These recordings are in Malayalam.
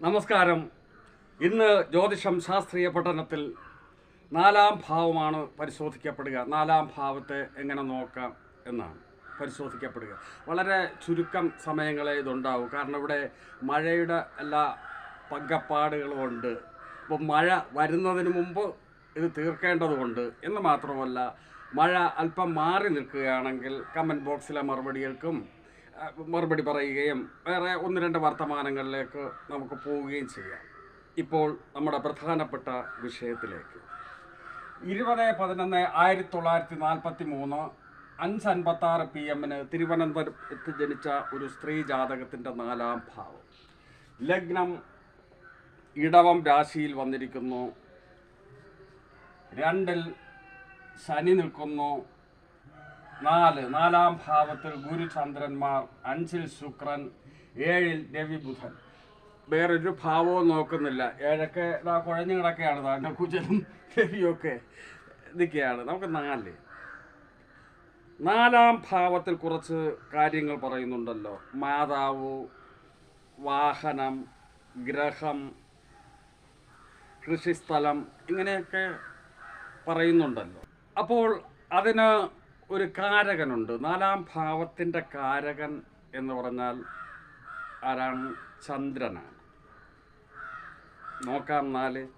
നമസ്കാരം. ഇന്ന് ജ്യോതിഷം ശാസ്ത്രീയ പഠനത്തിൽ നാലാം ഭാവമാണ് പരിശോധിക്കപ്പെടുക. നാലാം ഭാവത്തെ എങ്ങനെ നോക്കാം എന്നാണ് പരിശോധിക്കപ്പെടുക. വളരെ ചുരുക്കം സമയങ്ങളെ ഇതുണ്ടാവും. കാരണം ഇവിടെ മഴയുടെ എല്ലാ പങ്കപ്പാടുകളും ഉണ്ട്. അപ്പോൾ മഴ വരുന്നതിന് മുമ്പ് ഇത് തീർക്കേണ്ടതുണ്ട് എന്ന് മാത്രമല്ല മഴ അല്പം മാറി നിൽക്കുകയാണെങ്കിൽ കമന്റ് ബോക്സിലെ മറുപടികൾക്കും മറുപടി പറയുകയും വേറെ ഒന്ന് രണ്ട് വർത്തമാനങ്ങളിലേക്ക് നമുക്ക് പോവുകയും ചെയ്യാം. ഇപ്പോൾ നമ്മുടെ പ്രധാനപ്പെട്ട വിഷയത്തിലേക്ക്. ഇരുപത് പതിനൊന്ന് ആയിരത്തി തൊള്ളായിരത്തി നാൽപ്പത്തി മൂന്ന് അഞ്ച് അൻപത്തി ആറ് പി എമ്മിന് തിരുവനന്തപുരത്ത് ജനിച്ച ഒരു സ്ത്രീ ജാതകത്തിന്റെ നാലാം ഭാവം. ലഗ്നം ഇടവം രാശിയിൽ വന്നിരിക്കുന്നു. രണ്ടിൽ ശനി നിൽക്കുന്നു. നാല്. നാലാം ഭാവത്തിൽ ഗുരുചന്ദ്രന്മാർ അഞ്ചിൽ ശുക്രൻ ഏഴിൽ രവി ബുധൻ വേറൊരു ഭാവവും നോക്കുന്നില്ല. ഏഴൊക്കെ ഇതാ കുഴഞ്ഞു കിടക്കുകയാണ് താന്റെ കുജനും രവിയൊക്കെ നിൽക്കുകയാണ്. നമുക്ക് നാല്. നാലാം ഭാവത്തിൽ കുറച്ച് കാര്യങ്ങൾ പറയുന്നുണ്ടല്ലോ. മാതാവ് വാഹനം ഗ്രഹം കൃഷിസ്ഥലം ഇങ്ങനെയൊക്കെ പറയുന്നുണ്ടല്ലോ. അപ്പോൾ അതിന് ഒരു കാരകനുണ്ട്. നാലാം ഭാവത്തിന്റെ കാരകൻ എന്ന് പറഞ്ഞാൽ ആരാണ്? ചന്ദ്രനാണ്. നോക്കാം നാല്.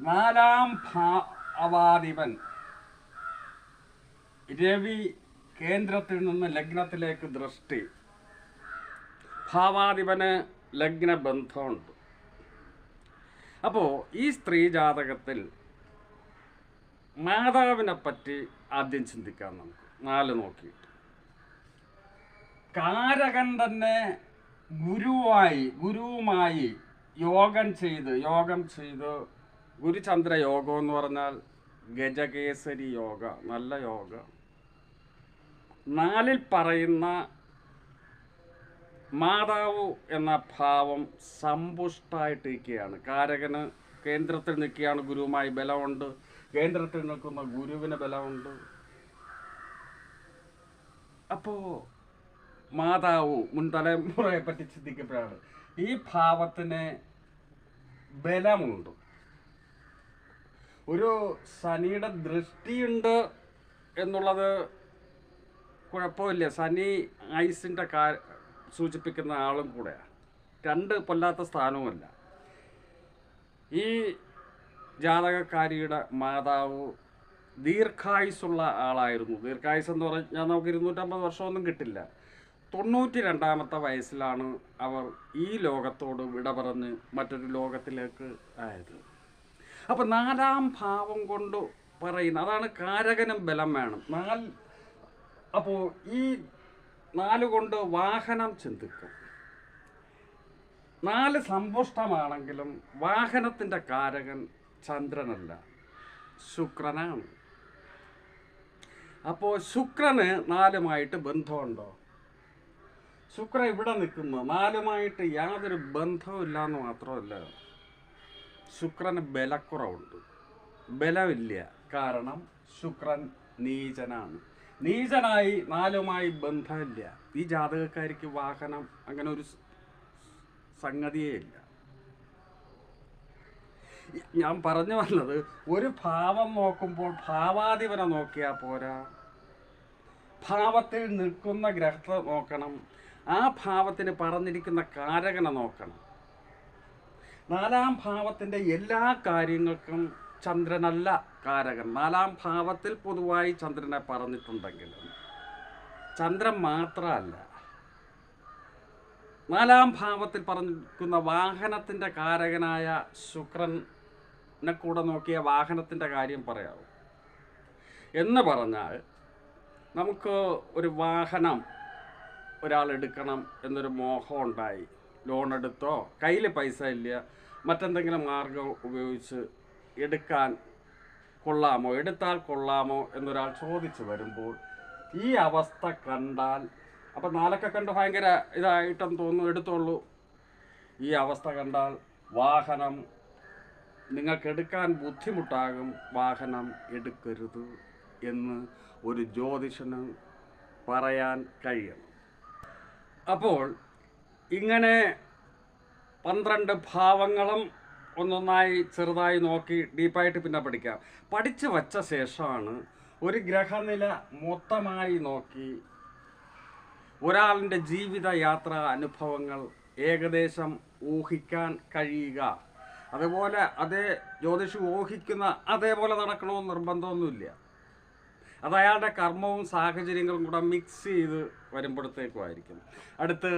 നാലാം ഭാവാധിപൻ രവി കേന്ദ്രത്തിൽ നിന്ന് ലഗ്നത്തിലേക്ക് ദൃഷ്ടി. ഭാവാധിപന് ലഗ്നബന്ധമുണ്ട്. അപ്പോൾ ഈ സ്ത്രീ ജാതകത്തിൽ മാതാവിനെ പറ്റി ആദ്യം ചിന്തിക്കാം നമുക്ക്. നാല് നോക്കിയിട്ട്. കാരകൻ തന്നെ ഗുരുവായി ഗുരുവുമായി യോഗം ചെയ്ത് യോഗം ചെയ്ത് ഗുരുചന്ദ്ര യോഗം എന്ന് പറഞ്ഞാൽ ഗജകേസരി യോഗ നല്ല യോഗ. നാലിൽ പറയുന്ന മാതാവ് എന്ന ഭാവം സമ്പുഷ്ടായിട്ടിരിക്കുകയാണ്. കാരകന് കേന്ദ്രത്തിൽ നിൽക്കുകയാണ് ഗുരുവുമായി ബലമുണ്ട്. കേന്ദ്രത്തിൽ നിൽക്കുന്ന ഗുരുവിന് ബലമുണ്ട്. അപ്പോ മാതാവ് മുൻ തലമുറയെ പറ്റി ചിന്തിക്കപ്പോഴാണ് ഈ ഭാവത്തിന് ബലമുണ്ട്. ഒരു ശനിയുടെ ദൃഷ്ടിയുണ്ട് എന്നുള്ളത് കുഴപ്പമില്ല. ശനി ഐസിന്റെ കാ സൂചിപ്പിക്കുന്ന ആളും കൂടെയാണ് രണ്ട് കൊല്ലാത്ത സ്ഥാനവുമല്ല. ഈ ജാതകക്കാരിയുടെ മാതാവ് ദീർഘായുസുള്ള ആളായിരുന്നു. ദീർഘായുസ് എന്ന് പറഞ്ഞാൽ നമുക്ക് ഇരുന്നൂറ്റമ്പത് വർഷമൊന്നും കിട്ടില്ല. തൊണ്ണൂറ്റി രണ്ടാമത്തെ വയസ്സിലാണ് അവർ ഈ ലോകത്തോട് വിട പറഞ്ഞ് മറ്റൊരു ലോകത്തിലേക്ക് ആയത്. അപ്പം നാലാം ഭാവം കൊണ്ട് പറയുന്ന അതാണ് കാരകനും ബലം വേണം. നാല് അപ്പോൾ ഈ നാല് കൊണ്ട് വാഹനം ചിന്തിക്കും. നാല് സമ്പുഷ്ടമാണെങ്കിലും വാഹനത്തിന്റെ കാരകൻ ചന്ദ്രനല്ല ശുക്രനാണ്. അപ്പോൾ ശുക്രന് നാലുമായിട്ട് ബന്ധമുണ്ടോ? ശുക്രൻ ഇവിടെ നിൽക്കുന്നു. നാലുമായിട്ട് യാതൊരു ബന്ധവുമില്ല എന്ന് മാത്രമല്ല ശുക്രന് ബലക്കുറവുണ്ട്. ബലമില്ല. കാരണം ശുക്രൻ നീചനാണ്. നീചനായി നാലുമായി ബന്ധമില്ല. ഈ ജാതകക്കാരിക്ക് വാഹനം അങ്ങനെ ഒരു സംഗതിയേ ഇല്ല. ഞാൻ പറഞ്ഞു വന്നത് ഒരു ഭാവം നോക്കുമ്പോൾ ഭാവാധിപനെ നോക്കിയാൽ പോരാ. ഭാവത്തിൽ നിൽക്കുന്ന ഗ്രഹത്തെ നോക്കണം. ആ ഭാവത്തിന് പറഞ്ഞിരിക്കുന്ന കാരകനെ നോക്കണം. നാലാം ഭാവത്തിന്റെ എല്ലാ കാര്യങ്ങൾക്കും ചന്ദ്രനല്ല കാരകൻ. നാലാം ഭാവത്തിൽ പൊതുവായി ചന്ദ്രനെ പറഞ്ഞിട്ടുണ്ടെങ്കിലും ചന്ദ്രൻ മാത്രമല്ല. നാലാം ഭാവത്തിൽ പറഞ്ഞിരിക്കുന്ന വാഹനത്തിന്റെ കാരകനായ ശുക്രനെ കൂടെ നോക്കിയ വാഹനത്തിന്റെ കാര്യം പറയാവൂ. എന്ന് പറഞ്ഞാൽ നമുക്ക് ഒരു വാഹനം ഒരാൾ എടുക്കണം എന്നൊരു മോഹം ഉണ്ടായി. ലോൺ എടുത്തോ കയ്യിൽ പൈസ ഇല്ല മറ്റെന്തെങ്കിലും മാർഗം ഉപയോഗിച്ച് എടുക്കാൻ കൊള്ളാമോ എടുത്താൽ കൊള്ളാമോ എന്നൊരാൾ ചോദിച്ചു വരുമ്പോൾ ഈ അവസ്ഥ കണ്ടാൽ അപ്പം നാലൊക്കെ കണ്ട് ഭയങ്കര ഇതായിട്ടെന്ന് തോന്നുന്നു എടുത്തോളൂ. ഈ അവസ്ഥ കണ്ടാൽ വാഹനം നിങ്ങൾക്ക് എടുക്കാൻ ബുദ്ധിമുട്ടാകും വാഹനം എടുക്കരുത് എന്ന് ഒരു ജ്യോതിഷന് പറയാൻ കഴിയണം. അപ്പോൾ ഇങ്ങനെ പന്ത്രണ്ട് ഭാവങ്ങളും ഒന്നൊന്നായി ചെറുതായി നോക്കി ഡീപ്പായിട്ട് പിന്നെ പഠിക്കാം. പഠിച്ചു വച്ച ശേഷമാണ് ഒരു ഗ്രഹനില മൊത്തമായി നോക്കി ഒരാളിന്റെ ജീവിത യാത്രാ അനുഭവങ്ങൾ ഏകദേശം ഊഹിക്കാൻ കഴിയുക. അതുപോലെ അതേ ജ്യോതിഷി ഊഹിക്കുന്ന അതേപോലെ നടക്കണമെന്ന് നിർബന്ധമൊന്നുമില്ല. അത് അയാളുടെ കർമ്മവും സാഹചര്യങ്ങളും കൂടെ മിക്സ് ചെയ്ത് വരുമ്പോഴത്തേക്കുമായിരിക്കും. അടുത്ത്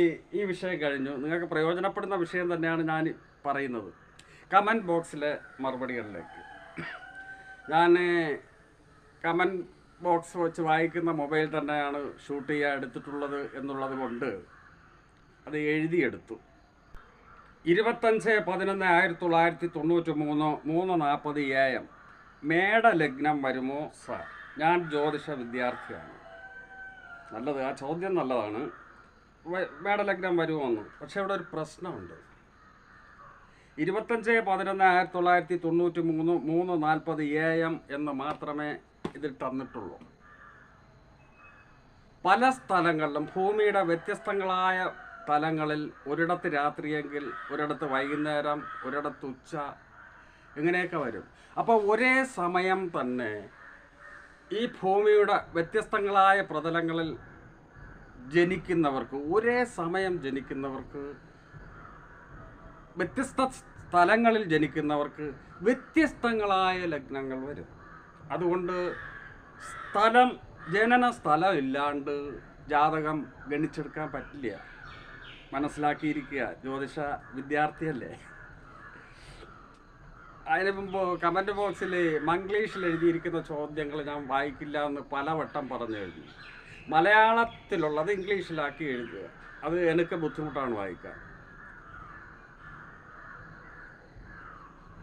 ഈ ഈ വിഷയം കഴിഞ്ഞു. നിങ്ങൾക്ക് പ്രയോജനപ്പെടുന്ന വിഷയം തന്നെയാണ് ഞാൻ പറയുന്നത്. കമന്റ് ബോക്സിലെ മറുപടികളിലേക്ക്. ഞാൻ കമന്റ് ബോക്സ് വെച്ച് വായിക്കുന്ന മൊബൈൽ തന്നെയാണ് ഷൂട്ട് ചെയ്യാൻ എടുത്തിട്ടുള്ളത് എന്നുള്ളത് കൊണ്ട് അത് എഴുതിയെടുത്തു. ഇരുപത്തഞ്ച് പതിനൊന്ന് ആയിരത്തി തൊള്ളായിരത്തി തൊണ്ണൂറ്റി മൂന്ന് മൂന്ന് നാൽപ്പത് എ എം മേടലഗ്നം വരുമോ സാർ? ഞാൻ ജ്യോതിഷ വിദ്യാർത്ഥിയാണ്. നല്ലത് ആ ചോദ്യം നല്ലതാണ്. മേട മേടലഗ്നം വരുമോ എന്ന് പക്ഷെ ഇവിടെ ഒരു പ്രശ്നമുണ്ട്. ഇരുപത്തഞ്ച് പതിനൊന്ന് ആയിരത്തി തൊള്ളായിരത്തി തൊണ്ണൂറ്റി മൂന്ന് മൂന്ന് നാൽപ്പത് എ എം എന്ന് മാത്രമേ ഇതിൽ തന്നിട്ടുള്ളൂ. പല സ്ഥലങ്ങളിലും ഭൂമിയുടെ വ്യത്യസ്തങ്ങളായ തലങ്ങളിൽ ഒരിടത്ത് രാത്രിയെങ്കിൽ ഒരിടത്ത് വൈകുന്നേരം ഒരിടത്ത് ഉച്ച ഇങ്ങനെയൊക്കെ വരും. അപ്പോൾ ഒരേ സമയം തന്നെ ഈ ഭൂമിയുടെ വ്യത്യസ്തങ്ങളായ പ്രതലങ്ങളിൽ ജനിക്കുന്നവർക്ക് ഒരേ സമയം ജനിക്കുന്നവർക്ക് വ്യത്യസ്ത സ്ഥലങ്ങളിൽ ജനിക്കുന്നവർക്ക് വ്യത്യസ്തങ്ങളായ ലഗ്നങ്ങൾ വരും. അതുകൊണ്ട് സ്ഥലം ജനന സ്ഥലം ഇല്ലാണ്ട് ജാതകം ഗണിച്ചെടുക്കാൻ പറ്റില്ല. മനസ്സിലാക്കിയിരിക്കുക. ജ്യോതിഷ വിദ്യാർത്ഥിയല്ലേ? അതിന് മുമ്പ് കമന്റ് ബോക്സിൽ മംഗ്ലീഷിൽ എഴുതിയിരിക്കുന്ന ചോദ്യങ്ങൾ ഞാൻ വായിക്കില്ല എന്ന് പലവട്ടം പറഞ്ഞു കഴിഞ്ഞു മലയാളത്തിലുള്ളത് ഇംഗ്ലീഷിലാക്കി എഴുതുക. അത് എനിക്ക് ബുദ്ധിമുട്ടാണ് വായിക്കാൻ.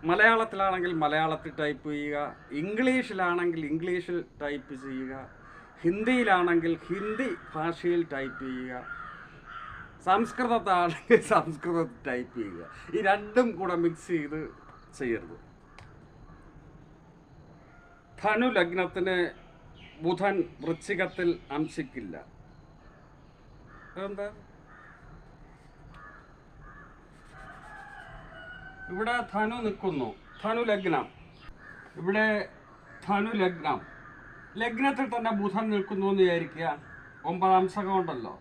മലയാളത്തിലാണെങ്കിൽ മലയാളത്തിൽ ടൈപ്പ് ചെയ്യുക. ഇംഗ്ലീഷിലാണെങ്കിൽ ഇംഗ്ലീഷിൽ ടൈപ്പ് ചെയ്യുക. ഹിന്ദിയിലാണെങ്കിൽ ഹിന്ദി ഭാഷയിൽ ടൈപ്പ് ചെയ്യുക. സംസ്കൃതത്താണെങ്കിൽ സംസ്കൃതത്തിൽ ടൈപ്പ് ചെയ്യുക. ഈ രണ്ടും കൂടെ മിക്സ് ചെയ്ത് ചെയ്യരുത്. ധനു ലഗ്നത്തിന് ബുധൻ വൃശ്ചികത്തിൽ അംശിക്കില്ല. എന്താ ഇവിടെ ധനു നിൽക്കുന്നു. ധനു ലഗ്നം. ഇവിടെ ധനു ലഗ്നം. ലഗ്നത്തിൽ തന്നെ ബുധൻ നിൽക്കുന്നു എന്ന് വിചാരിക്കുക. ഒമ്പതാം ഉണ്ടല്ലോ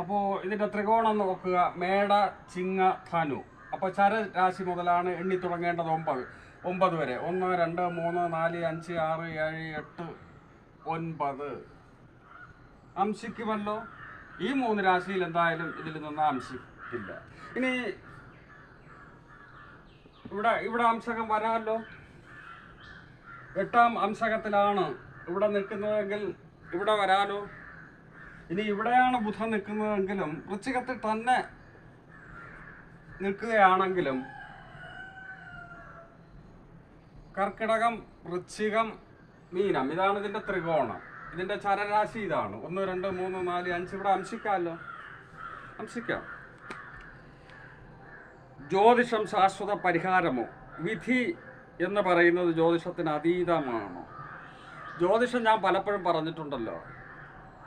അപ്പോൾ ഇതിന്റെ ത്രികോണം നോക്കുക. മേട ചിങ്ങ ധനു. അപ്പോൾ ചരരാശി മുതലാണ് എണ്ണി തുടങ്ങേണ്ടത് ഒമ്പത്. ഒമ്പത് വരെ. ഒന്ന് രണ്ട് മൂന്ന് നാല് അഞ്ച് ആറ് ഏഴ് എട്ട് ഒൻപത്. അംശിക്കുമല്ലോ? ഈ മൂന്ന് രാശിയിൽ എന്തായാലും ഇതിൽ നിന്ന് അംശിക്കില്ല. ഇനി ഇവിടെ ഇവിടെ അംശകം വരാമല്ലോ? എട്ടാം അംശകത്തിലാണ് ഇവിടെ നിൽക്കുന്നതെങ്കിൽ ഇവിടെ വരാലോ? ഇനി ഇവിടെയാണ് ബുധൻ നിൽക്കുന്നതെങ്കിലും വൃശ്ചികത്തിൽ തന്നെ നിൽക്കുകയാണെങ്കിലും കർക്കിടകം വൃശ്ചികം മീനം ഇതാണ് ഇതിന്റെ ത്രികോണം. ഇതിന്റെ ചരരാശി ഇതാണ്. ഒന്ന് രണ്ട് മൂന്ന് നാല് അഞ്ച്. ഇവിടെ അംശിക്കാമല്ലോ. അംശിക്കാം. ജ്യോതിഷം ശാശ്വത പരിഹാരമോ? വിധി എന്ന് പറയുന്നത് ജ്യോതിഷത്തിന് അതീതമാണോ? ജ്യോതിഷം ഞാൻ പലപ്പോഴും പറഞ്ഞിട്ടുണ്ടല്ലോ.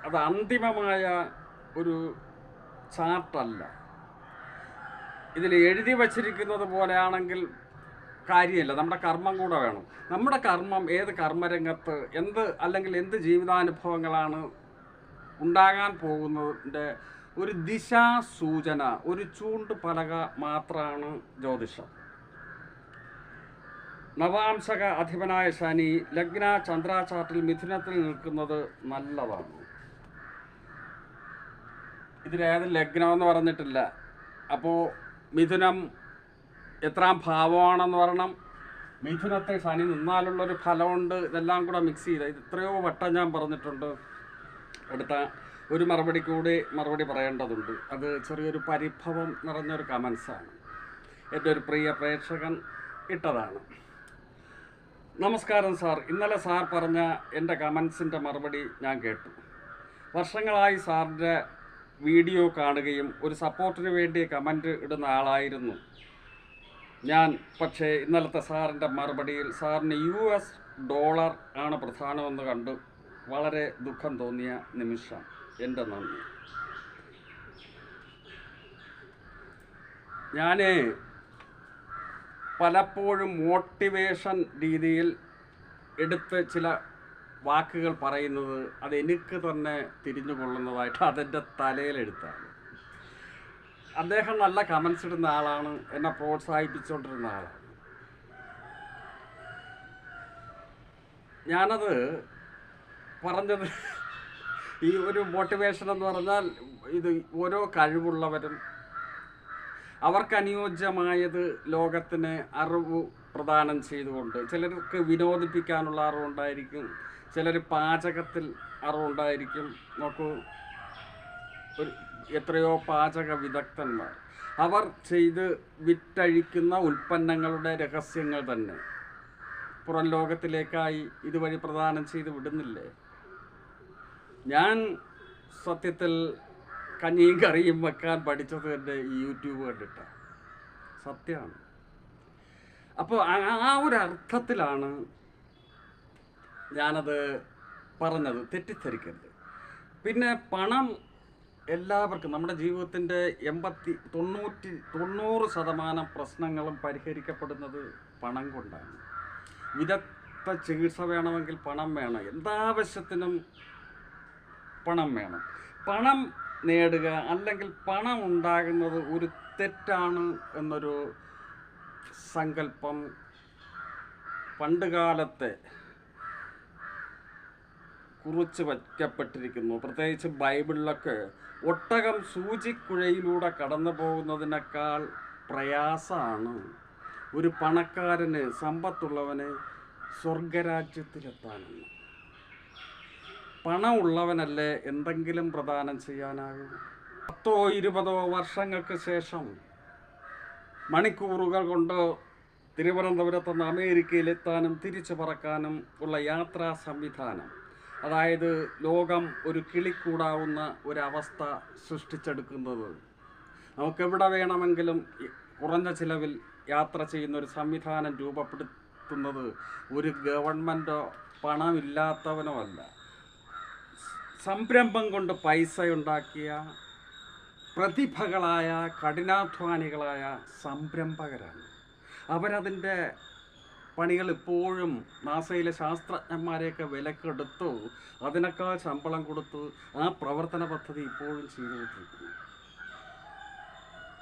അത് അന്തിമമായ ഒരു ചാർട്ടല്ല. ഇതിൽ എഴുതി വച്ചിരിക്കുന്നത് പോലെയാണെങ്കിൽ കാര്യമില്ല. നമ്മുടെ കർമ്മം കൂടെ വേണം. നമ്മുടെ കർമ്മം ഏത് കർമ്മരംഗത്ത് എന്ത് അല്ലെങ്കിൽ എന്ത് ജീവിതാനുഭവങ്ങളാണ് ഉണ്ടാകാൻ പോകുന്നതിന്റെ ഒരു ദിശാസൂചന ഒരു ചൂണ്ട് പലക മാത്രമാണ് ജ്യോതിഷം. നവാംശക അധിപനായ ശനി ലഗ്ന ചന്ദ്രാചാർട്ടിൽ മിഥുനത്തിൽ നിൽക്കുന്നത് നല്ലതാണ്. ഇതിലേത് ലഗ്നമെന്ന് പറഞ്ഞിട്ടില്ല. അപ്പോൾ മിഥുനം എത്രാം ഭാവമാണെന്ന് പറയണം. മിഥുനത്തെ ശനി നിന്നാലുള്ളൊരു ഫലമുണ്ട്. ഇതെല്ലാം കൂടെ മിക്സ് ചെയ്ത് ഇത് എത്രയോ വട്ടം ഞാൻ പറഞ്ഞിട്ടുണ്ട്. അടുത്ത ഒരു മറുപടി കൂടി മറുപടി പറയേണ്ടതുണ്ട്. അത് ചെറിയൊരു പരിഭവം നിറഞ്ഞൊരു കമൻസാണ് എന്റെ ഒരു പ്രിയ പ്രേക്ഷകൻ ഇട്ടതാണ്. നമസ്കാരം സാർ. ഇന്നലെ സാർ പറഞ്ഞ എന്റെ കമൻസിന്റെ മറുപടി ഞാൻ കേട്ടു. വർഷങ്ങളായി സാറിന്റെ വീഡിയോ കാണുകയും ഒരു സപ്പോർട്ടിന് വേണ്ടി കമന്റ് ഇടുന്ന ആളായിരുന്നു ഞാൻ. പക്ഷേ ഇന്നലത്തെ സാറിന്റെ മറുപടിയിൽ സാറിന് യു എസ് ഡോളർ ആണ് പ്രധാനമെന്ന് കണ്ടു. വളരെ ദുഃഖം തോന്നിയ നിമിഷം. എന്റെ നന്ദി. ഞാൻ പലപ്പോഴും മോട്ടിവേഷൻ രീതിയിൽ എടുത്ത് ചില വാക്കുകൾ പറയുന്നത് അത് എനിക്ക് തന്നെ തിരിഞ്ഞു കൊള്ളുന്നതായിട്ട് അതെന്റെ തലയിലെടുത്താണ് അദ്ദേഹം നല്ല കമൻസ് ഇടുന്ന ആളാണ് എന്നെ പ്രോത്സാഹിപ്പിച്ചുകൊണ്ടിരുന്ന ആളാണ്. ഞാനത് പറഞ്ഞത് ഈ ഒരു മോട്ടിവേഷൻ എന്ന് പറഞ്ഞാൽ ഇത് ഓരോ കഴിവുള്ളവരും അവർക്ക് അനുയോജ്യമായത് ലോകത്തിന് അറിവ് പ്രദാനം ചെയ്തുകൊണ്ട് ചിലർക്ക് വിനോദിപ്പിക്കാനുള്ള അറിവുണ്ടായിരിക്കും ചിലർ പാചകത്തിൽ അറിവുണ്ടായിരിക്കും. നോക്കൂ ഒരു എത്രയോ പാചക വിദഗ്ധന്മാർ. അവർ ചെയ്ത് വിറ്റഴിക്കുന്ന ഉൽപ്പന്നങ്ങളുടെ രഹസ്യങ്ങൾ തന്നെ പുറം ലോകത്തിലേക്കായി ഇതുവഴി പ്രദാനം ചെയ്ത് വിടുന്നില്ലേ? ഞാൻ സത്യത്തിൽ കഞ്ഞിയും കറിയും വെക്കാൻ പഠിച്ചത് എന്റെ ഈ യൂട്യൂബ് കണ്ടിട്ടാണ് സത്യമാണ് അപ്പോൾ ആ- ആ ഒരു അർത്ഥത്തിലാണ് ഞാനത് പറഞ്ഞത് തെറ്റിദ്ധരിക്കരുത്. പിന്നെ പണം എല്ലാവർക്കും നമ്മുടെ ജീവിതത്തിന്റെ എൺപത്തി തൊണ്ണൂറ്റി തൊണ്ണൂറ് ശതമാനം പ്രശ്നങ്ങളും പരിഹരിക്കപ്പെടുന്നത് പണം കൊണ്ടാണ്. വിദഗ്ധ ചികിത്സ വേണമെങ്കിൽ പണം വേണം. എന്താവശ്യത്തിനും പണം വേണം. പണം നേടുക അല്ലെങ്കിൽ പണം ഉണ്ടാകുന്നത് ഒരു തെറ്റാണ് എന്നൊരു സങ്കല്പം പണ്ടുകാലത്തെ കുറിച്ച് വയ്ക്കപ്പെട്ടിരിക്കുന്നു. പ്രത്യേകിച്ച് ബൈബിളിലൊക്കെ ഒട്ടകം സൂചിക്കുഴയിലൂടെ കടന്നു പോകുന്നതിനേക്കാൾ പ്രയാസമാണ് ഒരു പണക്കാരന് സമ്പത്തുള്ളവന് സ്വർഗരാജ്യത്തിലെത്താനെന്ന്. പണമുള്ളവനല്ലേ എന്തെങ്കിലും പ്രദാനം ചെയ്യാനാകും? പത്തോ ഇരുപതോ വർഷങ്ങൾക്ക് ശേഷം മണിക്കൂറുകൾ കൊണ്ട് തിരുവനന്തപുരത്ത് നിന്ന് അമേരിക്കയിലെത്താനും തിരിച്ചു പറക്കാനും ഉള്ള യാത്രാ സംവിധാനം അതായത് ലോകം ഒരു കിളിക്കൂടാവുന്ന ഒരവസ്ഥ സൃഷ്ടിച്ചെടുക്കുന്നത്. നമുക്കെവിടെ വേണമെങ്കിലും കുറഞ്ഞ ചിലവിൽ യാത്ര ചെയ്യുന്ന ഒരു സംവിധാനം രൂപപ്പെടുത്തുന്നത് ഒരു ഗവൺമെന്റോ പണമില്ലാത്തവനോ അല്ല. സംരംഭം കൊണ്ട് പൈസ ഉണ്ടാക്കിയ പ്രതിഭകളായ കഠിനാധ്വാനികളായ സംരംഭകരാണ്. അവരതിന്റെ പണികൾ ഇപ്പോഴും നാസയിലെ ശാസ്ത്രജ്ഞന്മാരെയൊക്കെ വിലക്കെടുത്തു. അതിനേക്കാൾ ശമ്പളം കൊടുത്തു. ആ പ്രവർത്തന പദ്ധതി ഇപ്പോഴും ചെയ്തുകൊണ്ടിരിക്കുന്നു.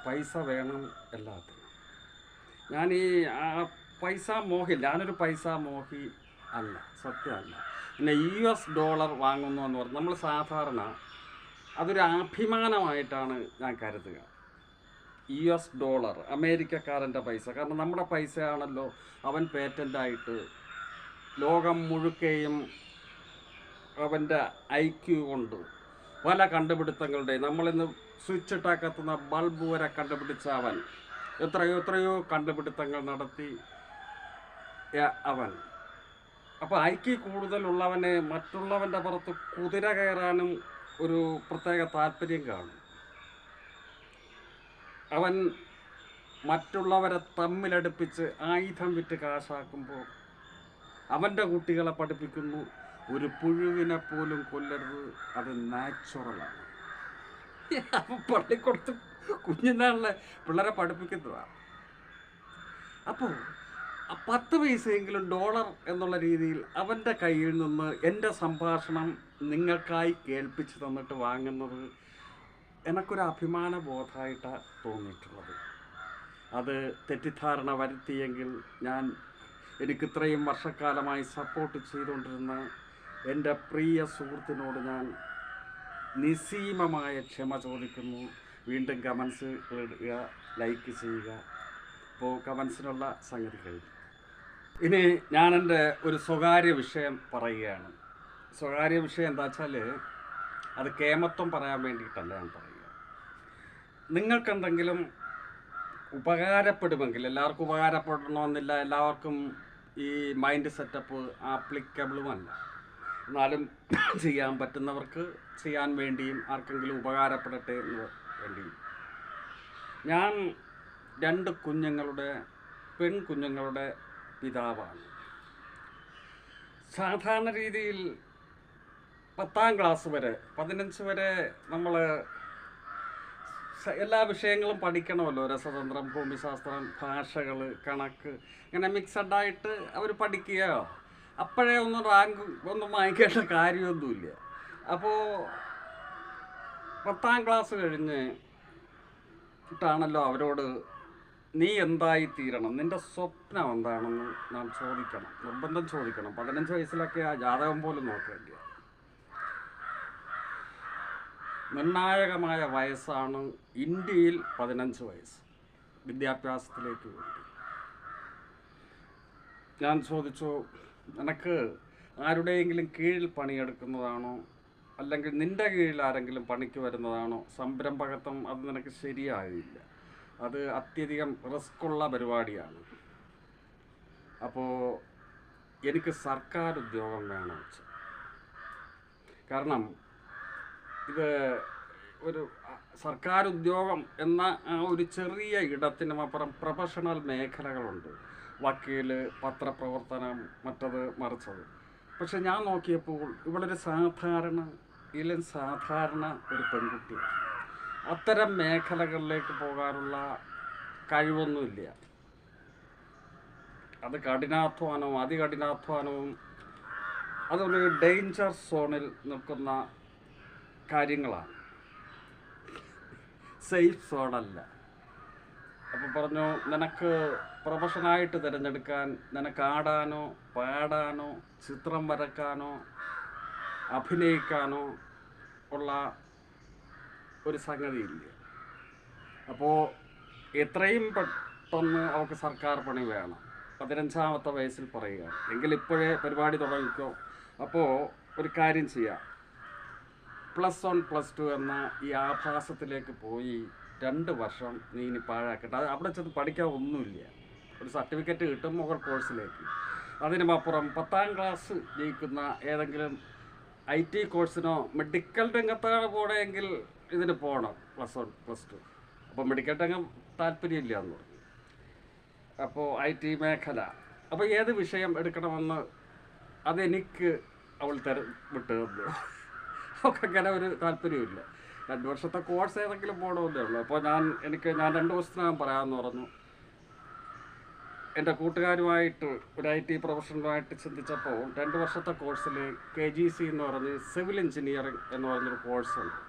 പൈസ വേണം എല്ലാത്തിനും. ഞാൻ ഈ പൈസ മോഹി ഞാനൊരു പൈസ മോഹി അല്ല. സത്യമല്ല. പിന്നെ യു എസ് ഡോളർ വാങ്ങുന്നു എന്ന് പറഞ്ഞാൽ നമ്മൾ സാധാരണ അതൊരു അഭിമാനമായിട്ടാണ് ഞാൻ കരുതുക. യു എസ് ഡോളർ അമേരിക്കക്കാരന്റെ പൈസ. കാരണം നമ്മുടെ പൈസയാണല്ലോ അവൻ പേറ്റന്റായിട്ട് ലോകം മുഴുക്കെയും അവന്റെ ഐ ഐക്യു കൊണ്ട് പല കണ്ടുപിടുത്തങ്ങളുടെ നമ്മളിന്ന് സ്വിച്ച് ഇട്ടാക്കത്തുന്ന ബൾബ് വരെ കണ്ടുപിടിച്ച അവൻ. എത്രയോ എത്രയോ കണ്ടുപിടുത്തങ്ങൾ നടത്തി അവൻ. അപ്പോൾ ഐക്യ കൂടുതലുള്ളവനെ മറ്റുള്ളവന്റെ പുറത്ത് കുതിര കയറാനും ഒരു പ്രത്യേക താല്പര്യം കാണും. അവൻ മറ്റുള്ളവരെ തമ്മിലടുപ്പിച്ച് ആയുധം വിറ്റ് കാശാക്കുമ്പോൾ അവന്റെ കുട്ടികളെ പഠിപ്പിക്കുന്നു. ഒരു പുഴുവിനെ പോലും കൊല്ലരുത്. അത് നാച്ചുറലാണ് പള്ളിക്കൊടുത്ത് കുഞ്ഞിനാളിലെ പിള്ളേരെ പഠിപ്പിക്കുന്നതാണ് അപ്പോൾ പത്ത് പൈസയെങ്കിലും ഡോളർ എന്നുള്ള രീതിയിൽ അവന്റെ കയ്യിൽ നിന്ന് എന്റെ സംഭാഷണം നിങ്ങൾക്കായി കേൾപ്പിച്ച് തന്നിട്ട് വാങ്ങുന്നത് എനിക്കൊരു അഭിമാന ബോധമായിട്ടാണ് തോന്നിയിട്ടുള്ളത്. അത് തെറ്റിദ്ധാരണ വരുത്തിയെങ്കിൽ ഞാൻ എനിക്കിത്രയും വർഷക്കാലമായി സപ്പോർട്ട് ചെയ്തുകൊണ്ടിരുന്ന എന്റെ പ്രിയ സുഹൃത്തിനോട് ഞാൻ നിസീമമായ ക്ഷമ ചോദിക്കുന്നു. വീണ്ടും കമൻസ് ഇടുക ലൈക്ക് ചെയ്യുക. ഇപ്പോൾ കമൻസിനുള്ള സംഗതി കഴിഞ്ഞു. ഇനി ഞാൻ എന്റെ ഒരു സ്വകാര്യ വിഷയം പറയുകയാണ്. സ്വകാര്യ വിഷയം എന്താ വെച്ചാൽ അത് കേമത്വം പറയാൻ വേണ്ടിയിട്ടല്ല ഞാൻ നിങ്ങൾക്കെന്തെങ്കിലും ഉപകാരപ്പെടുമെങ്കിൽ എല്ലാവർക്കും ഉപകാരപ്പെടണമെന്നില്ല എല്ലാവർക്കും ഈ മൈൻഡ് സെറ്റപ്പ് ആപ്ലിക്കബിളുമല്ല എന്നാലും ചെയ്യാൻ പറ്റുന്നവർക്ക് ചെയ്യാൻ വേണ്ടിയും ആർക്കെങ്കിലും ഉപകാരപ്പെടട്ടെ എന്ന് വേണ്ടിയും. ഞാൻ രണ്ട് കുഞ്ഞുങ്ങളുടെ പെൺകുഞ്ഞുങ്ങളുടെ പിതാവാണ്. സാധാരണ രീതിയിൽ പത്താം ക്ലാസ് വരെ പതിനഞ്ച് വരെ നമ്മൾ എല്ലാ വിഷയങ്ങളും പഠിക്കണമല്ലോ. രസതന്ത്രം ഭൂമിശാസ്ത്രം ഭാഷകൾ കണക്ക്. ഇങ്ങനെ മിക്സഡ് ആയിട്ട് അവർ പഠിക്കുകയോ? അപ്പോഴേ ഒന്നും റാങ്ക് ഒന്നും വാങ്ങിക്കേണ്ട കാര്യമൊന്നുമില്ല. അപ്പോൾ പത്താം ക്ലാസ് കഴിഞ്ഞ് ട്ടാണല്ലോ അവരോട് നീ എന്തായി തീരണം? നിന്റെ സ്വപ്നം എന്താണെന്ന് നാം ചോദിക്കണം. നിർബന്ധം ചോദിക്കണം. പതിനഞ്ച് വയസ്സിലൊക്കെ ആ ജാതകം പോലും നോക്കേണ്ടി വരും. നിർണായകമായ വയസ്സാണ് ഇന്ത്യയിൽ പതിനഞ്ച് വയസ്സ്. വിദ്യാഭ്യാസത്തിലേക്ക് ഞാൻ ചോദിച്ചു നിനക്ക് ആരുടെയെങ്കിലും കീഴിൽ പണിയെടുക്കുന്നതാണോ? അല്ലെങ്കിൽ നിന്റെ കീഴിൽ ആരെങ്കിലും പണിക്ക് വരുന്നതാണോ? സംരംഭകത്വം അത് നിനക്ക് ശരിയാകില്ല അത് അത്യധികം റിസ്ക്കുള്ള പരിപാടിയാണ്. അപ്പോൾ എനിക്ക് സർക്കാർ ഉദ്യോഗം വേണം. കാരണം ഇത് ഒരു സർക്കാർ ഉദ്യോഗം എന്ന ഒരു ചെറിയ ഇടത്തിനും അപ്പുറം പ്രൊഫഷണൽ മേഖലകളുണ്ട്. വക്കീൽ പത്രപ്രവർത്തനം മറ്റത് മറിച്ചത്. പക്ഷെ ഞാൻ നോക്കിയപ്പോൾ ഇവളൊരു സാധാരണ ഇല്ല സാധാരണ ഒരു പെൺകുട്ടിയാണ് അത്തരം മേഖലകളിലേക്ക് പോകാനുള്ള കഴിവൊന്നുമില്ല. അത് കഠിനാധ്വാനവും അതികഠിനാധ്വാനവും അതൊരു ഡേഞ്ചർ സോണിൽ നിൽക്കുന്ന കാര്യങ്ങളാണ്. സേഫ് സോണല്ല അപ്പം പറഞ്ഞു നിനക്ക് പ്രൊഫഷനായിട്ട് തിരഞ്ഞെടുക്കാൻ നിനക്ക് ആടാനോ പാടാനോ ചിത്രം വരക്കാനോ അഭിനയിക്കാനോ ഉള്ള ഒരു സംഗതിയില്ല. അപ്പോൾ എത്രയും പെട്ടെന്ന് അവൾക്ക് സർക്കാർ പണി വേണം. പതിനഞ്ചാമത്തെ വയസ്സിൽ പറയുക എങ്കിൽ ഇപ്പോഴേ പരിപാടി തുടങ്ങിക്കോ. അപ്പോൾ ഒരു കാര്യം ചെയ്യാം. പ്ലസ് വൺ പ്ലസ് ടു എന്ന ഈ ആഭാസത്തിലേക്ക് പോയി രണ്ട് വർഷം നീ ഇനി പാഴാക്കട്ടെ അവിടെ ചെന്ന് പഠിക്കാൻ ഒന്നുമില്ല. ഒരു സർട്ടിഫിക്കറ്റ് കിട്ടും മുകൾ കോഴ്സിലേക്ക്. അതിനുമപ്പുറം പത്താം ക്ലാസ് ജയിക്കുന്ന ഏതെങ്കിലും ഐ ടി കോഴ്സിനോ മെഡിക്കൽ രംഗത്താണ് പോകണമെങ്കിൽ ഇതിന് പോകണം പ്ലസ് വൺ പ്ലസ് ടു. അപ്പോൾ മെഡിക്കൽ രംഗം താല്പര്യമില്ല എന്ന് പറഞ്ഞു. അപ്പോൾ ഐ ടി മേഖല. അപ്പോൾ ഏത് വിഷയം എടുക്കണമെന്ന് അതെനിക്ക് അവൾ തര വിട്ട് അവൾക്ക് അങ്ങനെ ഒരു താല്പര്യമില്ല. രണ്ട് വർഷത്തെ കോഴ്സ് ഏതെങ്കിലും പോകണമെന്നേ ഉള്ളൂ. അപ്പോൾ ഞാൻ എനിക്ക് ഞാൻ രണ്ട് ദിവസത്തിനകം പറയാമെന്ന് പറഞ്ഞു. എന്റെ കൂട്ടുകാരുമായിട്ട് ഒരു ഐ ടി പ്രൊഫഷണലുമായിട്ട് ചിന്തിച്ചപ്പോൾ രണ്ട് വർഷത്തെ കോഴ്സിൽ കെ ജി സി എന്ന് പറഞ്ഞ് സിവിൽ എഞ്ചിനീയറിംഗ് എന്ന് പറഞ്ഞൊരു കോഴ്സുണ്ട്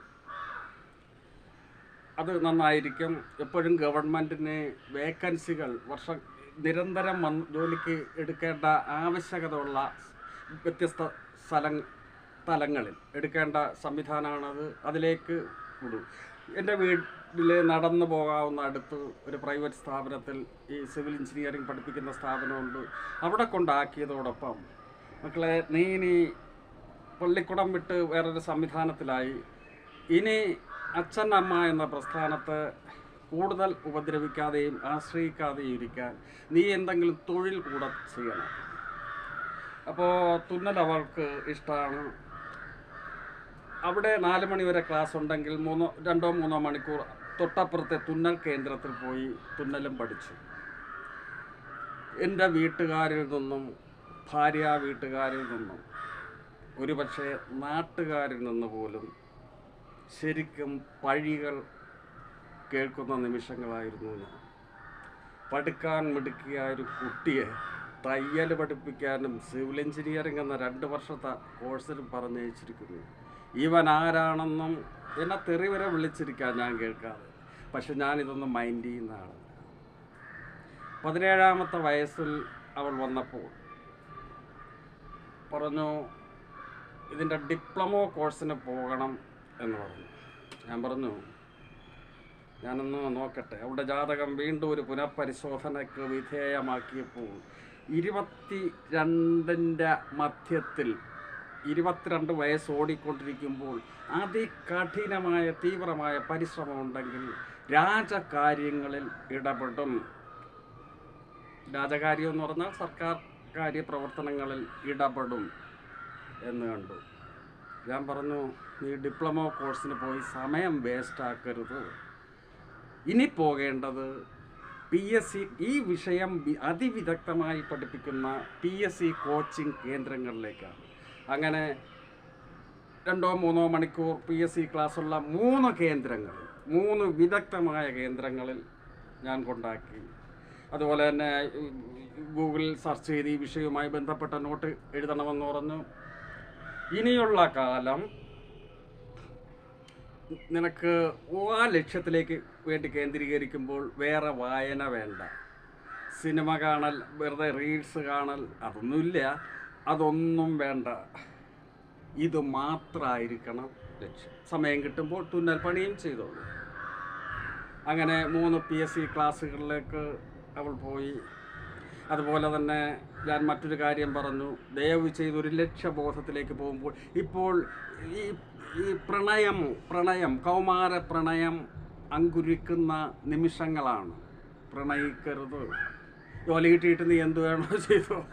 അത് നന്നായിരിക്കും. എപ്പോഴും ഗവൺമെന്റിന് വേക്കൻസികൾ വർഷം നിരന്തരം വന്ന് ജോലിക്ക് എടുക്കേണ്ട ആവശ്യകത ഉള്ള വ്യത്യസ്ത സ്ഥല തലങ്ങളിൽ എടുക്കേണ്ട സംവിധാനമാണത്. അതിലേക്ക് വിടും. എന്റെ വീട്ടിൽ നടന്നു പോകാവുന്ന അടുത്ത് ഒരു പ്രൈവറ്റ് സ്ഥാപനത്തിൽ ഈ സിവിൽ എഞ്ചിനീയറിംഗ് പഠിപ്പിക്കുന്ന സ്ഥാപനമുണ്ട്. അവിടെ കൊണ്ടാക്കിയതോടൊപ്പം മക്കളെ നീ ഇനി പള്ളിക്കുടം വിട്ട് വേറൊരു സംവിധാനത്തിലായി. ഇനി അച്ഛൻ അമ്മ എന്ന പ്രസ്ഥാനത്തെ കൂടുതൽ ഉപദ്രവിക്കാതെയും ആശ്രയിക്കാതെയും ഇരിക്കാൻ നീ എന്തെങ്കിലും തൊഴിൽ കൂടെ ചെയ്യണം. അപ്പോൾ തുന്നൽ അവൾക്ക് ഇഷ്ടമാണ് അവിടെ നാല് മണി വരെ ക്ലാസ് ഉണ്ടെങ്കിൽ മൂന്നോ രണ്ടോ മൂന്നോ മണിക്കൂർ തൊട്ടപ്പുറത്തെ തുന്നൽ കേന്ദ്രത്തിൽ പോയി തുന്നലും പഠിച്ചു. എന്റെ വീട്ടുകാരിൽ നിന്നും ഭാര്യ വീട്ടുകാരിൽ നിന്നും ഒരുപക്ഷെ നാട്ടുകാരിൽ നിന്ന് പോലും ശരിക്കും പഴികൾ കേൾക്കുന്ന നിമിഷങ്ങളായിരുന്നു ഞാൻ. പഠിക്കാൻ മിടുക്കിയ ഒരു കുട്ടിയെ തയ്യൽ പഠിപ്പിക്കാനും സിവിൽ എഞ്ചിനീയറിംഗ് എന്ന രണ്ട് വർഷത്തെ കോഴ്സിലും പറഞ്ഞയച്ചിരിക്കുന്നു. ഇവൻ ആരാണെന്നും എന്നെ തെറി വരെ വിളിച്ചിരിക്കാൻ ഞാൻ കേൾക്കാതെ. പക്ഷെ ഞാനിതൊന്നും മൈൻഡ് ചെയ്യുന്ന ആളല്ല. പതിനേഴാമത്തെ വയസ്സിൽ അവൾ വന്നപ്പോൾ പറഞ്ഞു ഇതിന്റെ ഡിപ്ലമോ കോഴ്സിന് പോകണം എന്ന് പറഞ്ഞു. ഞാൻ പറഞ്ഞു ഞാനൊന്ന് നോക്കട്ടെ. അവളുടെ ജാതകം വീണ്ടും ഒരു പുനഃപരിശോധനയ്ക്ക് വിധേയമാക്കിയപ്പോൾ ഇരുപത്തി രണ്ടിന്റെ മധ്യത്തിൽ ഇരുപത്തിരണ്ട് വയസ്സ് ഓടിക്കൊണ്ടിരിക്കുമ്പോൾ അതികഠിനമായ തീവ്രമായ പരിശ്രമം ഉണ്ടെങ്കിൽ രാജകാര്യങ്ങളിൽ ഇടപെടും. രാജകാര്യം എന്ന് പറഞ്ഞാൽ സർക്കാർ കാര്യപ്രവർത്തനങ്ങളിൽ ഇടപെടും എന്ന് കണ്ടു. ഞാൻ പറഞ്ഞു നീ ഡിപ്ലോമ കോഴ്സിന് പോയി സമയം വേസ്റ്റാക്കരുത്. ഇനി പോകേണ്ടത് പി എസ് സി ഈ വിഷയം അതിവിദഗ്ധമായി പഠിപ്പിക്കുന്ന പി എസ് സി കോച്ചിങ് കേന്ദ്രങ്ങളിലേക്കാണ്. അങ്ങനെ രണ്ടോ മൂന്നോ മണിക്കൂർ പി എസ് സി ക്ലാസ്സുള്ള മൂന്ന് കേന്ദ്രങ്ങൾ മൂന്ന് വിദഗ്ധമായ കേന്ദ്രങ്ങളിൽ ഞാൻ കൊണ്ടാക്കി. അതുപോലെ തന്നെ ഗൂഗിളിൽ സെർച്ച് ചെയ്ത് ഈ വിഷയവുമായി ബന്ധപ്പെട്ട നോട്ട് എഴുതണമെന്ന് പറഞ്ഞു. ഇനിയുള്ള കാലം നിനക്ക് ആ ലക്ഷ്യത്തിലേക്ക് വേണ്ടി കേന്ദ്രീകരിക്കുമ്പോൾ വേറെ വായന വേണ്ട. സിനിമ കാണൽ വെറുതെ റീൽസ് കാണൽ അതൊന്നുമില്ല. അതൊന്നും വേണ്ട. ഇത് മാത്രമായിരിക്കണം ലക്ഷ്യം. സമയം കിട്ടുമ്പോൾ തുന്നൽ പണിയും ചെയ്തോളൂ. അങ്ങനെ മൂന്ന് പി എസ് സി ക്ലാസ്സുകളിലേക്ക് അവൾ പോയി. അതുപോലെ തന്നെ ഞാൻ മറ്റൊരു കാര്യം പറഞ്ഞു. ദയവ് ചെയ്ത് ഒരു ലക്ഷ്യബോധത്തിലേക്ക് പോകുമ്പോൾ ഇപ്പോൾ ഈ ഈ പ്രണയം പ്രണയം കൗമാര പ്രണയം അങ്കുരിക്കുന്ന നിമിഷങ്ങളാണ്. പ്രണയിക്കരുത്. ജോലി കിട്ടിയിട്ട് നീ എന്ത് വേണോ ചെയ്തോ.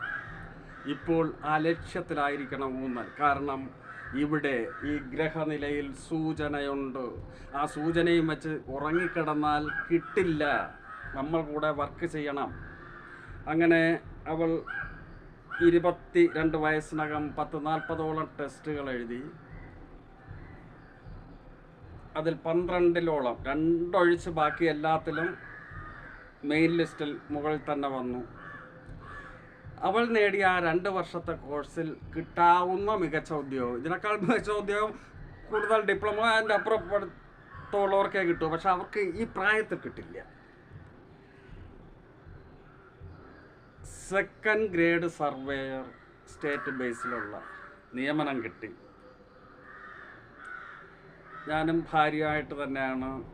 ഇപ്പോൾ ആ ലക്ഷ്യത്തിലായിരിക്കണം ഊന്നൽ. കാരണം ഇവിടെ ഈ ഗ്രഹനിലയിൽ സൂചനയുണ്ട്. ആ സൂചനയും വെച്ച് ഉറങ്ങിക്കിടന്നാൽ കിട്ടില്ല. നമ്മൾ കൂടെ വർക്ക് ചെയ്യണം. അങ്ങനെ അവൾ ഇരുപത്തി രണ്ട് വയസ്സിനകം പത്ത് നാൽപ്പതോളം ടെസ്റ്റുകൾ എഴുതി. അതിൽ പന്ത്രണ്ടിലോളം രണ്ടൊഴിച്ച് ബാക്കി എല്ലാത്തിലും മെയിൻ ലിസ്റ്റിൽ മുകളിൽ തന്നെ വന്നു. അവൾ നേടിയ ആ രണ്ട് വർഷത്തെ കോഴ്സിൽ കിട്ടാവുന്ന മികച്ച ഉദ്യോഗം. ഇതിനേക്കാൾ മികച്ച ഉദ്യോഗം കൂടുതൽ ഡിപ്ലോമ അതിന്റെ അപ്പുറത്തുള്ളവർക്കേ കിട്ടൂ. പക്ഷെ അവർക്ക് ഈ പ്രായത്തിൽ കിട്ടില്ല. സെക്കൻഡ് ഗ്രേഡ് സർവേയർ സ്റ്റേറ്റ് ബേസിലുള്ള നിയമനം കിട്ടി. ഞാനും ഭാര്യയായിട്ട് തന്നെയാണ്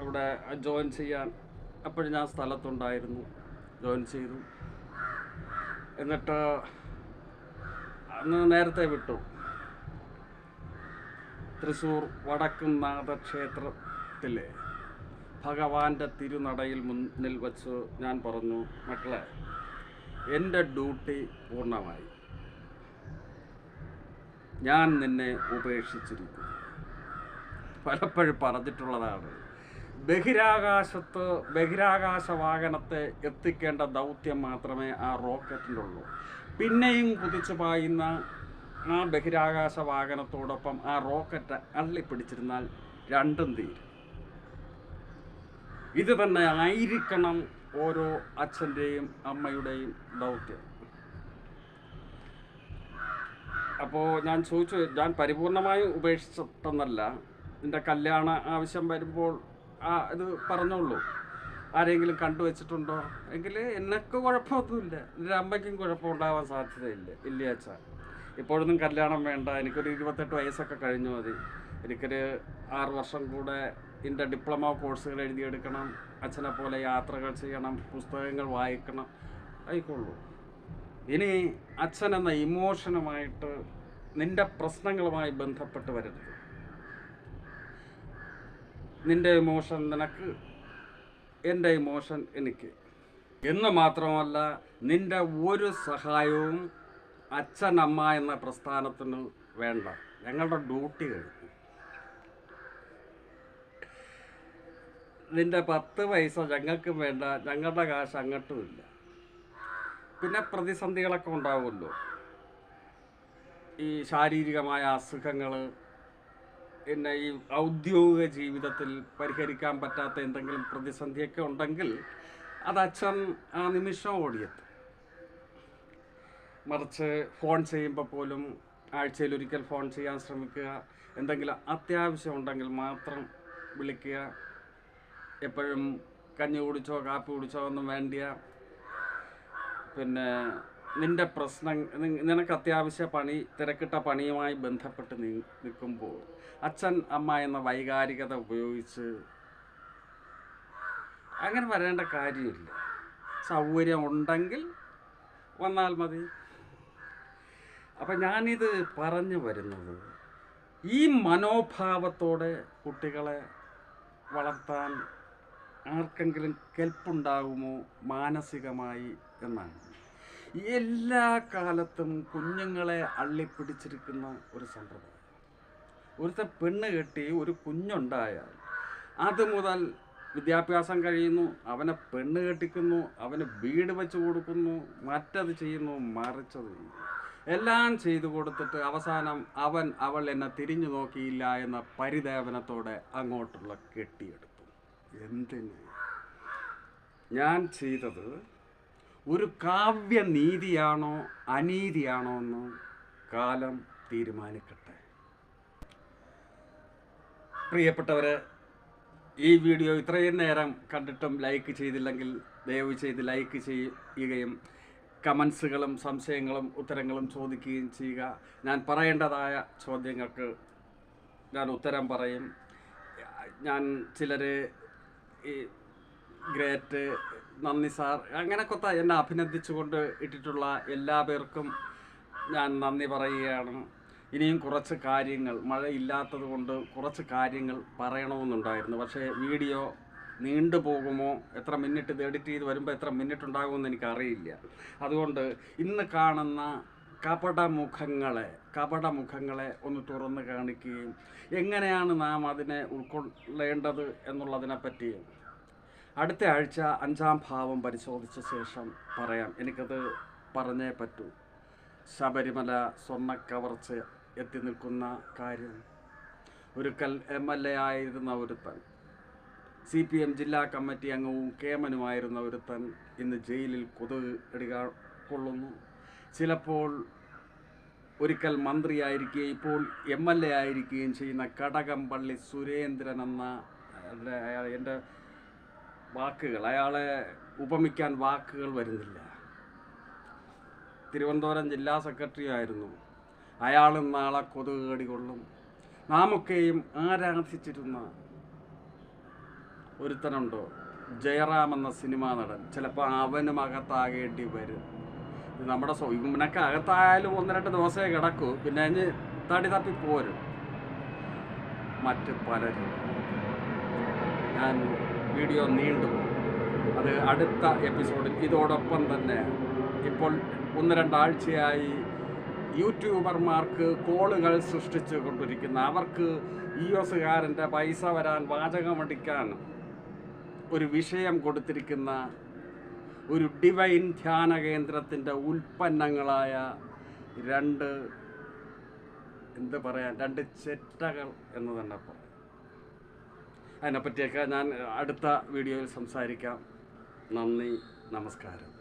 അവിടെ ജോയിൻ ചെയ്യാൻ. അപ്പോഴും ഞാൻ സ്ഥലത്തുണ്ടായിരുന്നു. ജോയിൻ ചെയ്തു. എന്നിട്ട് അന്ന് നേരത്തെ വിട്ടു. തൃശ്ശൂർ വടക്കുംനാഥ ക്ഷേത്രത്തിലെ ഭഗവാന്റെ തിരുനടയിൽ മുന്നിൽ വച്ച് ഞാൻ പറഞ്ഞു മക്കളെ എന്റെ ഡ്യൂട്ടി പൂർണമായി. ഞാൻ നിന്നെ ഉപേക്ഷിച്ചിരിക്കുന്നു. പലപ്പോഴും പറഞ്ഞിട്ടുള്ളതാണ് ബഹിരാകാശത്ത് ബഹിരാകാശ വാഹനത്തെ എത്തിക്കേണ്ട ദൗത്യം മാത്രമേ ആ റോക്കറ്റിലുള്ളൂ പിന്നെയും കുതിച്ചു പായുന്ന ആ ബഹിരാകാശ വാഹനത്തോടൊപ്പം ആ റോക്കറ്റ് അള്ളിപ്പിടിച്ചിരുന്നാൽ രണ്ടും തീരും. ഇത് തന്നെ ആയിരിക്കണം ഓരോ അച്ഛന്റെയും അമ്മയുടെയും ദൗത്യം. അപ്പോൾ ഞാൻ ചോദിച്ചു ഞാൻ പരിപൂർണമായും ഉപേക്ഷിച്ചിട്ടെന്നല്ല. നിന്റെ കല്യാണ ആവശ്യം വരുമ്പോൾ ഇത് പറഞ്ഞോളൂ. ആരെങ്കിലും കണ്ടുവച്ചിട്ടുണ്ടോ? എങ്കിൽ എന്നൊക്കെ കുഴപ്പമൊന്നുമില്ല. എന്റെ അമ്മയ്ക്കും കുഴപ്പമുണ്ടാവാൻ സാധ്യതയില്ല. ഇല്ല അച്ഛാ. ഇപ്പോഴൊന്നും കല്യാണം വേണ്ട. എനിക്കൊരു ഇരുപത്തെട്ട് വയസ്സൊക്കെ കഴിഞ്ഞു മതി. എനിക്കൊരു ആറ് വർഷം കൂടെ ഇതിന്റെ ഡിപ്ലോമ കോഴ്സുകൾ എഴുതിയെടുക്കണം. അച്ഛനെ പോലെ യാത്രകൾ ചെയ്യണം. പുസ്തകങ്ങൾ വായിക്കണം. ആയിക്കൊള്ളൂ ഇനി അച്ഛൻ എന്ന ഇമോഷനുമായിട്ട് നിന്റെ പ്രശ്നങ്ങളുമായി ബന്ധപ്പെട്ട് വരരുത്. നിന്റെ ഇമോഷൻ നിനക്ക് എന്റെ ഇമോഷൻ എനിക്ക്. എന്ന് മാത്രമല്ല നിന്റെ ഒരു സഹായവും അച്ഛനമ്മ എന്ന പ്രസ്ഥാനത്തിന് വേണ്ട. ഞങ്ങളുടെ ഡ്യൂട്ടി കഴിഞ്ഞു നിന്റെ പത്ത് പൈസ ഞങ്ങൾക്കും വേണ്ട. ഞങ്ങളുടെ കാശ് അങ്ങോട്ടുമില്ല പിന്നെ പ്രതിസന്ധികളൊക്കെ ഉണ്ടാവുമല്ലോ. ഈ ശാരീരികമായ അസുഖങ്ങൾ പിന്നെ ഈ ഔദ്യോഗിക ജീവിതത്തിൽ പരിഹരിക്കാൻ പറ്റാത്ത എന്തെങ്കിലും പ്രതിസന്ധിയൊക്കെ ഉണ്ടെങ്കിൽ അത് അച്ഛൻ ആ നിമിഷം ഓടിയെത്തും. മറിച്ച് ഫോൺ ചെയ്യുമ്പോൾ പോലും ആഴ്ചയിൽ ഒരിക്കൽ ഫോൺ ചെയ്യാൻ ശ്രമിക്കുക എന്തെങ്കിലും അത്യാവശ്യം ഉണ്ടെങ്കിൽ മാത്രം വിളിക്കുക എപ്പോഴും കഞ്ഞി കുടിച്ചോ കാപ്പി കുടിച്ചോ ഒന്നും വേണ്ടിയ. പിന്നെ നിന്റെ പ്രശ്നം നിനക്ക് അത്യാവശ്യ പണി തിരക്കിട്ട പണിയുമായി ബന്ധപ്പെട്ട് നിൽക്കുമ്പോൾ അച്ഛൻ അമ്മ എന്ന വൈകാരികത ഉപയോഗിച്ച് അങ്ങനെ വരേണ്ട കാര്യമില്ല. സൗകര്യം ഉണ്ടെങ്കിൽ വന്നാൽ മതി. അപ്പം ഞാനിത് പറഞ്ഞു വരുന്നത് ഈ മനോഭാവത്തോടെ കുട്ടികളെ വളർത്താൻ ആർക്കെങ്കിലും കെൽപ്പുണ്ടാകുമോ മാനസികമായി എന്നാണ്. എല്ലാ കാലത്തും കുഞ്ഞുങ്ങളെ അള്ളിപ്പിടിച്ചിരിക്കുന്ന ഒരു സമ്പ്രദായം. ഒരുത്തെ പെണ്ണ് കെട്ടി ഒരു കുഞ്ഞുണ്ടായാൽ അത് മുതൽ വിദ്യാഭ്യാസം കഴിയുന്നു അവനെ പെണ്ണ് കെട്ടിക്കുന്നു അവന് വീട് വെച്ച് കൊടുക്കുന്നു മറ്റത് ചെയ്യുന്നു മറിച്ചത് ചെയ്യുന്നു. എല്ലാം ചെയ്തു കൊടുത്തിട്ട് അവസാനം അവൻ അവൾ എന്നെ തിരിഞ്ഞു നോക്കിയില്ല എന്ന പരിദേവനത്തോടെ അങ്ങോട്ടുള്ള കെട്ടിയെടുത്തു. എന്തിന്? ഞാൻ ചെയ്തത് ഒരു കാവ്യ നീതിയാണോ അനീതിയാണോ എന്ന് കാലം തീരുമാനിക്കട്ടെ. പ്രിയപ്പെട്ടവരെ ഈ വീഡിയോ ഇത്രയും നേരം കണ്ടിട്ടും ലൈക്ക് ചെയ്തില്ലെങ്കിൽ ദയവ് ചെയ്ത് ലൈക്ക് ചെയ്യുകയും കമൻസുകളും സംശയങ്ങളും ഉത്തരങ്ങളും ചോദിക്കുകയും ചെയ്യുക. ഞാൻ പറയേണ്ടതായ ചോദ്യങ്ങൾക്ക് ഞാൻ ഉത്തരം പറയും. ഞാൻ ചിലർ ഈ ഗ്രേറ്റ് നന്ദി സാർ. കൊത്ത എന്നെ അഭിനന്ദിച്ചുകൊണ്ട് ഇട്ടിട്ടുള്ള എല്ലാ പേർക്കും ഞാൻ നന്ദി പറയുകയാണ്. ഇനിയും കുറച്ച് കാര്യങ്ങൾ മഴയില്ലാത്തത് കൊണ്ട് കുറച്ച് കാര്യങ്ങൾ പറയണമെന്നുണ്ടായിരുന്നു. പക്ഷേ വീഡിയോ നീണ്ടു പോകുമോ? എത്ര മിനിറ്റ് ഇത് എഡിറ്റ് ചെയ്ത് വരുമ്പോൾ എത്ര മിനിറ്റ് ഉണ്ടാകുമെന്ന് എനിക്കറിയില്ല. അതുകൊണ്ട് ഇന്ന് കാണുന്ന കപടമുഖങ്ങളെ കപടമുഖങ്ങളെ ഒന്ന് തുറന്ന് കാണിക്കുകയും എങ്ങനെയാണ് നാം അതിനെ ഉൾക്കൊള്ളേണ്ടത് എന്നുള്ളതിനെപ്പറ്റി അടുത്ത ആഴ്ച അഞ്ചാം ഭാവം പരിശോധിച്ച ശേഷം പറയാം. എനിക്കത് പറഞ്ഞേ പറ്റൂ. ശബരിമല സ്വർണക്കവർച്ച എത്തി നിൽക്കുന്ന കാര്യം. ഒരിക്കൽ എം എൽ എ ആയിരുന്ന ഒരുത്തൻ സി പി എം ജില്ലാ കമ്മിറ്റി അംഗവും കേമനുമായിരുന്ന ഒരുത്തൻ ഇന്ന് ജയിലിൽ കൊതുക് ഇടുക കൊള്ളുന്നു ചിലപ്പോൾ ഒരിക്കൽ മന്ത്രിയായിരിക്കുകയും ഇപ്പോൾ എം എൽ എ ആയിരിക്കുകയും ചെയ്യുന്ന കടകംപള്ളി സുരേന്ദ്രൻ എന്ന എന്റെ വാക്കുകൾ. അയാളെ ഉപമിക്കാൻ വാക്കുകൾ വരുന്നില്ല. തിരുവനന്തപുരം ജില്ലാ സെക്രട്ടറി ആയിരുന്നു. അയാളും നാളെ കൊതുക് കടികൊള്ളും നാമൊക്കെയും ആരാധിച്ചിരുന്ന ഒരുത്തനുണ്ടോ? ജയറാം എന്ന സിനിമാ നടൻ. ചിലപ്പോൾ അവനും അകത്താകേണ്ടി വരും. നമ്മുടെ ഇവനൊക്കെ അകത്തായാലും ഒന്ന് രണ്ട് ദിവസമേ കിടക്കൂ. പിന്നെ അതിന് തടി തപ്പി പോരും. മറ്റ് പലരും. ഞാൻ വീഡിയോ നീണ്ടു അത് അടുത്ത എപ്പിസോഡിൽ ഇതോടൊപ്പം തന്നെ ഇപ്പോൾ ഒന്ന് രണ്ടാഴ്ചയായി യൂട്യൂബർമാർക്ക് കോളുകൾ സൃഷ്ടിച്ചു കൊണ്ടിരിക്കുന്ന. അവർക്ക് ഇ എസുകാരന്റെ പൈസ വരാൻ വാചകമടിക്കാൻ ഒരു വിഷയം കൊടുത്തിരിക്കുന്ന ഒരു ഡിവൈൻ ധ്യാന കേന്ദ്രത്തിന്റെ ഉൽപ്പന്നങ്ങളായ രണ്ട് എന്ത് പറയാൻ രണ്ട് ചെറ്റകൾ എന്ന് തന്നെ പറയാം. അതിനെപ്പറ്റിയൊക്കെ ഞാൻ അടുത്ത വീഡിയോയിൽ സംസാരിക്കാം. നന്ദി നമസ്കാരം.